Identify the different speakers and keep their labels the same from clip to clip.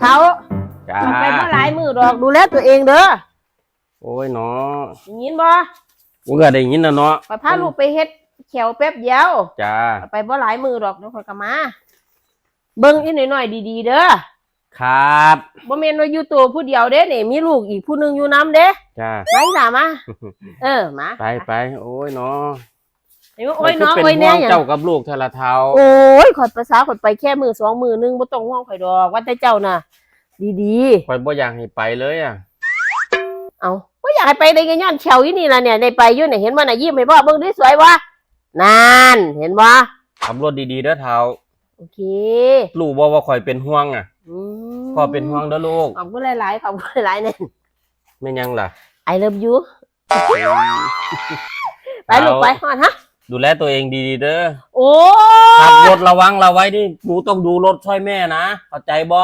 Speaker 1: เขา
Speaker 2: จ้า
Speaker 1: ไปบ่หลายมือดอกดูแลตัวเองเด้อ
Speaker 2: โอ้ยเนาะ
Speaker 1: ได้ยินบ่
Speaker 2: กูก็ได้ยินนะเนาะ
Speaker 1: ไปพาลูกไปเฮ็ดแขวแป๊บเดียว
Speaker 2: จ้า
Speaker 1: ไปบ่หลายมือดอกเดี๋ยวค่อยกลับมา เบิ่งอีหน่อยๆดีๆเด้อ
Speaker 2: ครับ
Speaker 1: บ่แม่นว่าอยู่ตัวผู้เดียวเด้นี่มีลูกอีกผู้หนึงอยู่นํเด้
Speaker 2: จ้า
Speaker 1: มาอีหล่ามา เออมา
Speaker 2: ไปไปโอ้ยเนาะ
Speaker 1: ไอ้ว่าโอ้ยน้อง
Speaker 2: มั
Speaker 1: โอ้ย
Speaker 2: คื
Speaker 1: แน่
Speaker 2: เป็
Speaker 1: หยัง
Speaker 2: ห่วงเจ้ากับลูกเทละเทา
Speaker 1: โอ้ยขอดภาษาขอดไปแค่มือสองมือหนึงบ่ต้องห่วงข่อยดอกว่าแต่เจ้าน่ะ ดี
Speaker 2: คอยบ่อยากให้ไปเลยอะ
Speaker 1: ๆเอาบ่อยากให้ไปได้ไงย้อนแขวอีนี่ล่ะเนี่ยได้ไปอยู่เนี่ยเห็นบ่น่ะยิ้มให้พ่อเบิ่งดิสวยบ่นานเห็นบ่
Speaker 2: ขับรถดีๆเด้อเทา
Speaker 1: โอเค
Speaker 2: ลูกบ่ว่าคอยเป็นห่วงอะ
Speaker 1: อืม
Speaker 2: พ่อเป็นห่วงเด้อลูก
Speaker 1: ขอบคุณหลายๆขอบคุณหลายๆเนี่ย
Speaker 2: แม่นยังล่ะ
Speaker 1: I love you ไปลูกไปฮอดฮะ
Speaker 2: ดูแลตัวเองดีๆเด้อ
Speaker 1: โอ้
Speaker 2: ขับรถระวังระไว้ดิหนูต้องดูรถช่วยแม่นะเข้าใจบ่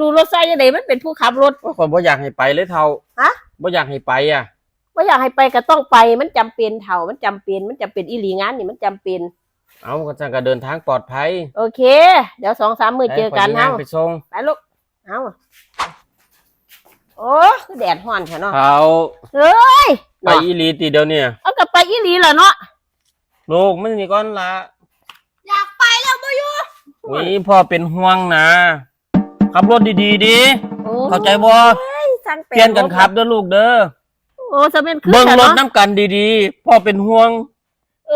Speaker 1: ดูรถไซค์ยังไงมันเป็นผู้ขับรถ
Speaker 2: ว่าคอยบ่อยากให้ไปเลยเทา
Speaker 1: ฮะ
Speaker 2: บ่อยากให้ไปอะ
Speaker 1: ว่าอยากให้ไปก็ต้องไปมันจำเป็นเถ่ามันจำเป็นมันจำเป็นอีหลีงานนี่มันจำเป็น
Speaker 2: เอาก็จะก็เดินทางปลอดภัย
Speaker 1: โอเค เดี๋ยวสองสามมือเจอกัน
Speaker 2: ให้
Speaker 1: เฮา
Speaker 2: ข้อยมีงไปส่ง
Speaker 1: ไปลูกเอาโอ้คือแดดฮ้อนแท้เนาะ
Speaker 2: เขา
Speaker 1: เฮ้ย
Speaker 2: ไปอีหลีตีเดียวเนี่ย
Speaker 1: เอากลับไปอีหลีล่ะเนาะ
Speaker 2: ลูกมันนี่ก่อนละ
Speaker 1: อยากไปแล้วบ่อยู่
Speaker 2: วิพ่อเป็นห่วงนะขับรถดีๆดิ
Speaker 1: โอ้
Speaker 2: เข้าใจบ่
Speaker 1: สั่ง
Speaker 2: เปลี่ยนกันขับเด้อลูกเด้อ
Speaker 1: โอ้จะเป็นคือ
Speaker 2: เบิ่ง
Speaker 1: แต่
Speaker 2: รถ
Speaker 1: เนาะ
Speaker 2: น้ำกันดีๆพ่อเป็นห่วง
Speaker 1: เอ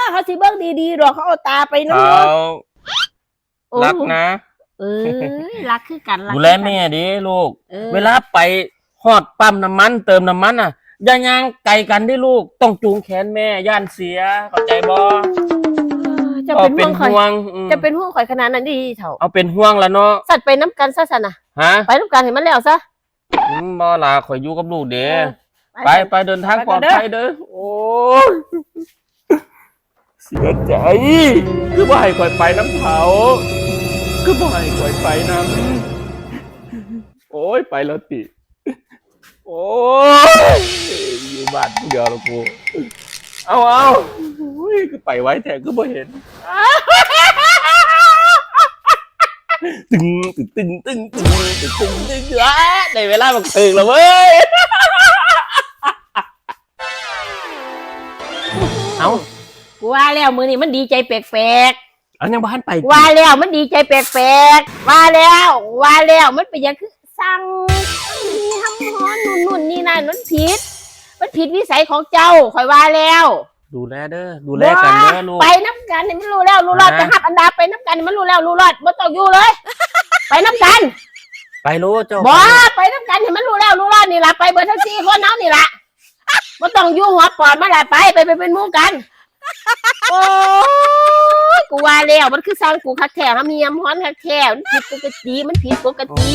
Speaker 1: อเขาสิเบิ่งดีๆดอกเขาเอาตาไป
Speaker 2: เขา
Speaker 1: นำโอ้
Speaker 2: รักนะ
Speaker 1: เออรักคือกันรัก
Speaker 2: ดูแล
Speaker 1: คือกัน
Speaker 2: แม่ดิลูก
Speaker 1: ออ
Speaker 2: เวลาไปฮอดปั๊มน้ำมัน เติมน้ำมันอะ อย่าย่างไกลกันดิลูก ต้องจูงแขนแม่ย่านเสียเข้าใจบ่
Speaker 1: เออจะ
Speaker 2: พ่อ
Speaker 1: เป็น
Speaker 2: เป็
Speaker 1: ห่วนงข่อย
Speaker 2: ห่วงอืม
Speaker 1: จะเป็นห่วงข่อยขนาดนั้นดีเถ่า
Speaker 2: เอาเป็นห่วงแล้วเนาะ
Speaker 1: สัตว์ไปน้ำกันซะสันน่ะ
Speaker 2: ฮะ
Speaker 1: ไปน้ำกันเห็นมันแล้วซะ
Speaker 2: อืมบ่ล่ะข่อยอยู่กับลูกเด้
Speaker 1: เออ
Speaker 2: ไปไปเดินทาง
Speaker 1: ไป
Speaker 2: ปล
Speaker 1: กั
Speaker 2: อนด
Speaker 1: เด้อ
Speaker 2: ภัยเด้อโอ้ยเสียใจ คือบ่ให้ข่อยไปน้ำเผาคือบ่ให้ข่อยไปน้ำโอ้ยไปแล้วติ โอ้ยอยู่บ้านผู้เดียวล้วกูเอาเอาอุ้ยคือไปไว้แต่ก็บ่เห็นตึงตึงตึงตึงตึงตึงตึงตึงอะได้เวลาบักตึงแล้วเว้ยเอา
Speaker 1: กูว่าแล้วมือนี่มันดีใจแปลก
Speaker 2: เอายังบ้านไป
Speaker 1: ว่าแล้วมันดีใจแปลกๆว่าแล้วว่าแล้วมันเป็นยังคือ สั่งมีทำฮ้อนนุ่นๆนี่นั่นมันผิด มันผิดวิสัยของเจ้าข่อยว่าแล้ว
Speaker 2: ดูแลเด้อดูแลกันเด้อลูก
Speaker 1: ไปน้ำกันนี่มันรู้แล้วรู้รอด
Speaker 2: ฮะ
Speaker 1: จะหับอันดาไปน้ำกันนี่มันรู้แล้วรู้รอดบ่ต้องอยู่เลย ไปน้ำกัน
Speaker 2: ไปรู้เจ้า
Speaker 1: บ่ไปน้ำกันนี่มันรู้แล้วรู้รอดนี่ล่ะไปเบอร์ทั้งสี่คนเอานี่ล่ะบ่ต้องอยู่หัวปอดมาล่ะไปไปไปเป็นหมู่กันโอ้ยกูว่า แล้วมันคือสร้างกูคักแท้ฮะมียมฮ้อนคักแท้มันผิดปกติมันผิดปกติ